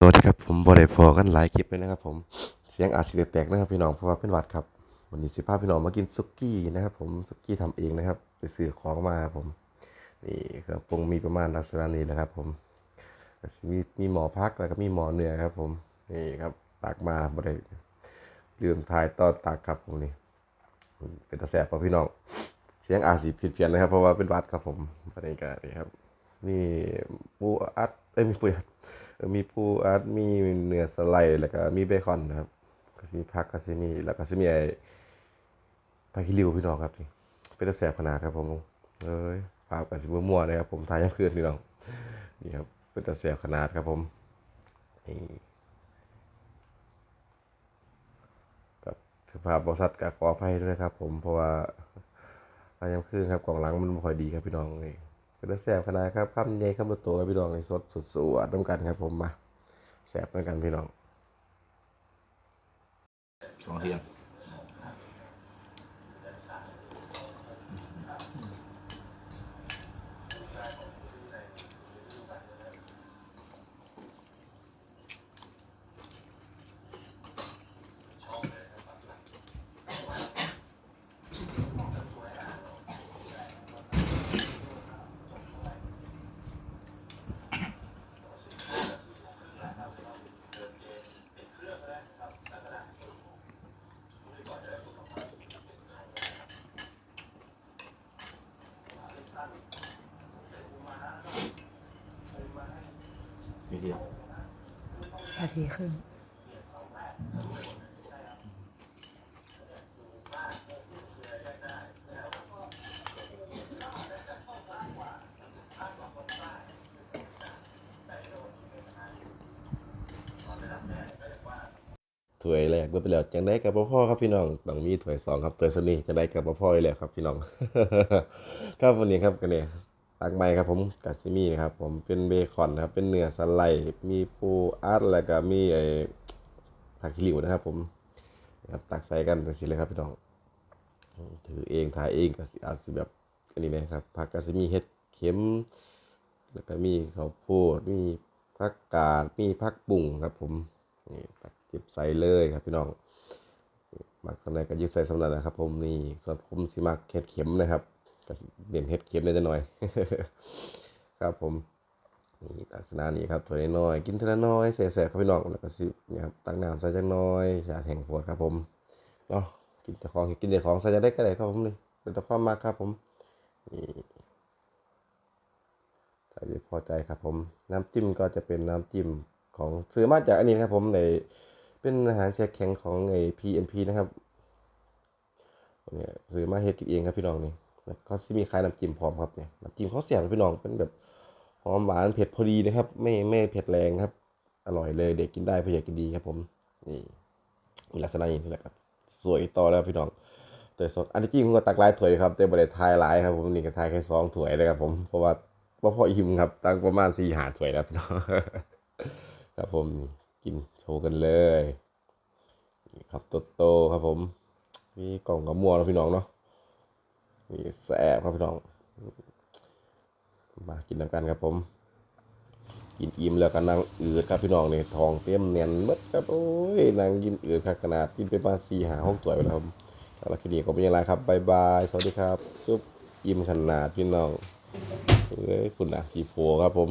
สวัสดีครับผมบอดพอกันหลายคลิปเลยนะครับผมเสียงอาจสิแตกนะครับพี่น้องเพราะว่าเป็นหวัดครับวันนี้สิพาพี่น้องมากินซุกี้นะครับ ผมซุกี้ทำเองนะครับ ไปซื้อของมาครับผมนี่เครื่องปรุงมีประมาณลักษณะนี้แหละครับ ผมมีมีหมอพักแล้วก็มีหมอเนื้อครับ ผมนี่ครับตักมาบอดลืมถ่ายตอนตักครับผมนี่เป็นตาแสบป่ะพี่น้องเสียงอาจสิผิดเพี้ยนนะครับ เพราะว่าเป็นหวัดครับผมประเด็นก็นี่ครับมีปูอัดเอ้ยมีปูอัด มีปูอัดมีเนื้อสไลด์แล้วก็มีเบคอนนะครับก็สิมีผักก็สิมีแล้วก็สิมีไอ้ผักขี้ริ้วพี่น้องครับนี่เป็นตะแสบขนาดครับผมเอ้ยภาพก็สิมั่วๆนะครับผมถ่ายยังคืนพี่น้องนี่ครับเป็นตะแสบขนาดครับผมนี่กับสภาพบริษัทกับขออภัยด้วยนะครับ ผมเพราะว่าพยายามคืนครับกล่องหลังมันบ่ค่อยดีครับพี่น้องนี่ เป็นตาแสบขนาดครับคำใหญ่คำโตๆครับพี่น้องในสดสุดสวดน้ำกันครับผมมาแสบเหมือนกันพี่น้องสองเทียม นิดเดียวนาทีครึ่งถ้วยแรกเมื่อไปแล้วจังได้กับพ่อครับพี่น้องต้องมีถ้วยสองครับถ้วยสนี้จังได้กับพ่ออีกแล้วครับพี่น้อง ครับวันนี้ครับกันเนี่ย ตักไม้ครับผมกัซิมี่นะครับผมเป็นเบคอนนะครับเป็นเนื้อสไลด์มีปูอัดแล้วก็มีไอ้ผักขี้ริ้วนะครับผมนะครับตักใส่กันจังซี่เลยครับพี่น้องถือเองถ่ายเองก็สิอาจสิแบบอันนี้นะครับผักก็สิมี่เห็ดเข็ม แล้วก็มีข้าวโพดมีผักกาดมีผักบุ้งครับผมนี่ตักจิบใส่เลยครับพี่น้องมักสำนักก็ยึดใส่สำนักนะครับผมนี่ส่วนผมสิมักเห็ดเข็มนะครับ ก็สิเด่นเห็ดเข็มได้จะหน่อย ครับผมนี่ลักษณะนี้ครับถ้วน้อยกินทีละน้อยแสบๆครับพี่น้องแล้วก็สินี่ครับตักน้ำใส่จังน้อยอยาแห้งโพดครับผมเนาะกินเจ้าของกินเจ้าของใส่จะได้ก็ได้ครับผมนี่เป็นตัวความมากครับผมนี่ใส่พอใจครับผมน้ำจิ้มก็จะเป็นน้ำจิ้มของซื้อมาจากอันนี้นะครับผมในเป็นอาหารแช่แข็งของไอ้ PNP นะครับเนี่ยซื้อมาเฮ็ดกินเองครับพี่น้องนี่ เขาสิมีขายน้ำจิ้มพร้อมครับเนี่ยน้ำจิ้มเขาเสียบพี่น้องเป็นแบบหอมหวานเผ็ดพอดีนะครับ ไม่ไม่เผ็ดแรงครับ อร่อยเลยเด็กกินได้ผู้ใหญ่กินดีครับผมนี่มีลักษณะอย่างนี้แหละครับ สวยต่อแล้วพี่น้องแต่สดอันที่จริงผมก็ตักหลายถ้วยครับแต่บ่ได้ทายหลายครับผมนี่ก็ทายแค่สองถ้วยเลยครับผมเพราะว่าว่าพออิ่มครับตั้งประมาณสี่หาถ้วยแล้วพี่น้องครับผมกินโชว์กันเลยนี่ครับโตโตครับผม มีกล่องกับมัวแล้วพี่น้องเนาะ มีแซ่บครับพี่น้อง มากินน้ำกันครับผม กินอิ่มแล้วก็นั่งอืดครับพี่น้องนี่ทองเต็มเนียนมดครับโอ้ยนั่งกินอืดครับขนาดกินไปประมาณสี่หาห้องถ้วยไปแล้วครับแล้วคลิปนี้ก็เป็นยังไงครับบายบายสวัสดีครับจุ๊บอิ่มขนาดพี่น้องเอ้ยคุณอะขี่โพครับผม